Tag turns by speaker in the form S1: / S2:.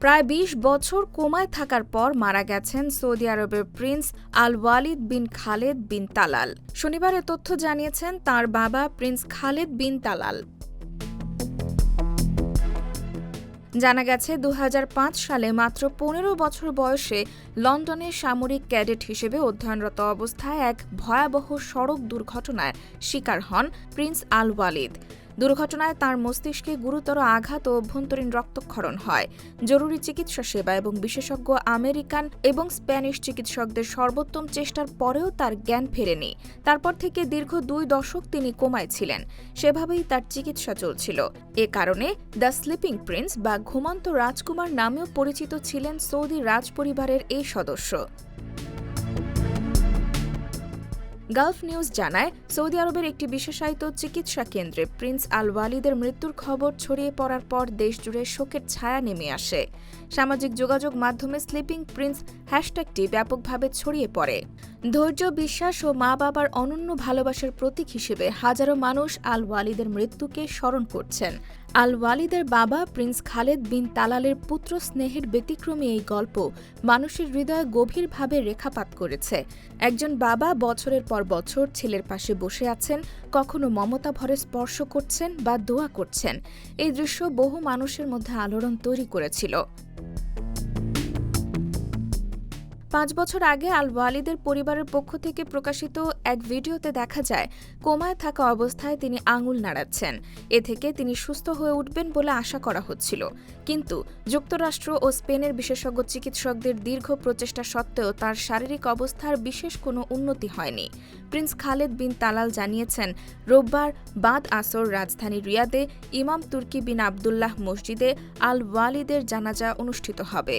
S1: প্রায় ২০ বছর কোমায় থাকার পর মারা গেছেন সৌদি আরবের prince Al Waleed bin Khaled bin Talal. শনিবার এ তথ্য জানিয়েছেন তার বাবা প্রিন্স খালেদ বিন তালাল। জানা গেছে দু হাজার পাঁচ সালে মাত্র পনেরো বছর বয়সে লন্ডনের সামরিক ক্যাডেট হিসেবে অধ্যয়নরত অবস্থায় এক ভয়াবহ সড়ক দুর্ঘটনায় শিকার হন প্রিন্স আল ওয়ালিদ দুর্ঘটনায় তার মস্তিষ্কে গুরুতর আঘাত ও অভ্যন্তরীণ রক্তক্ষরণ হয়। জরুরি চিকিৎসা সেবা এবং বিশেষজ্ঞ আমেরিকান এবং স্প্যানিশ চিকিৎসকদের সর্বোত্তম চেষ্টার পরেও তার জ্ঞান ফেরেনি। তারপর থেকে দীর্ঘ দুই দশক তিনি কোমায় ছিলেন। সেভাবেই তার চিকিৎসা চলছিল। এ কারণে দ্য স্লিপিং প্রিন্স বা ঘুমন্ত রাজকুমার নামেও পরিচিত ছিলেন সৌদি রাজপরিবারের এই সদস্য। গালফ নিউজ জানায়, সৌদি আরবের একটি বিশেষায়িত চিকিৎসা কেন্দ্রে প্রিন্স আল ওয়ালিদের মৃত্যুর খবর ছড়িয়ে পড়ার পর দেশজুড়ে শোকের ছায়া নেমে আসে। সামাজিক যোগাযোগ মাধ্যমে স্লিপিং প্রিন্স হ্যাশট্যাগটি ব্যাপকভাবে ছড়িয়ে পড়ে। ধৈর্য, বিশ্বাস ও মা বাবার অনন্য ভালোবাসার প্রতীক হিসেবে হাজারো মানুষ আল ওয়ালিদের মৃত্যুকে স্মরণ করছেন। আল ওয়ালিদের বাবা প্রিন্স খালেদ বিন তালালের পুত্র স্নেহের ব্যতিক্রমী এই গল্প মানুষের হৃদয়ে গভীরভাবে রেখাপাত করেছে। একজন বাবা বছরের পর বছর ছেলের পাশে বসে আছেন, কখনো মমতা ভরে স্পর্শ করছেন বা দোয়া করছেন। এই দৃশ্য বহু মানুষের মধ্যে আলোড়ন তৈরি করেছিল। পাঁচ বছর আগে আল ওয়ালিদের পরিবারের পক্ষ থেকে প্রকাশিত এক ভিডিওতে দেখা যায়, কোমায় থাকা অবস্থায় তিনি আঙুল নাড়াচ্ছেন। এ থেকে তিনি সুস্থ হয়ে উঠবেন বলে আশা করা হচ্ছিল। কিন্তু যুক্তরাষ্ট্র ও স্পেনের বিশেষজ্ঞ চিকিৎসকদের দীর্ঘ প্রচেষ্টা সত্ত্বেও তার শারীরিক অবস্থার বিশেষ কোনো উন্নতি হয়নি। প্রিন্স খালেদ বিন তালাল জানিয়েছেন, রোববার বাদ আসর রাজধানী রিয়াদে ইমাম তুর্কি বিন আবদুল্লাহ মসজিদে আল ওয়ালিদের জানাজা অনুষ্ঠিত হবে।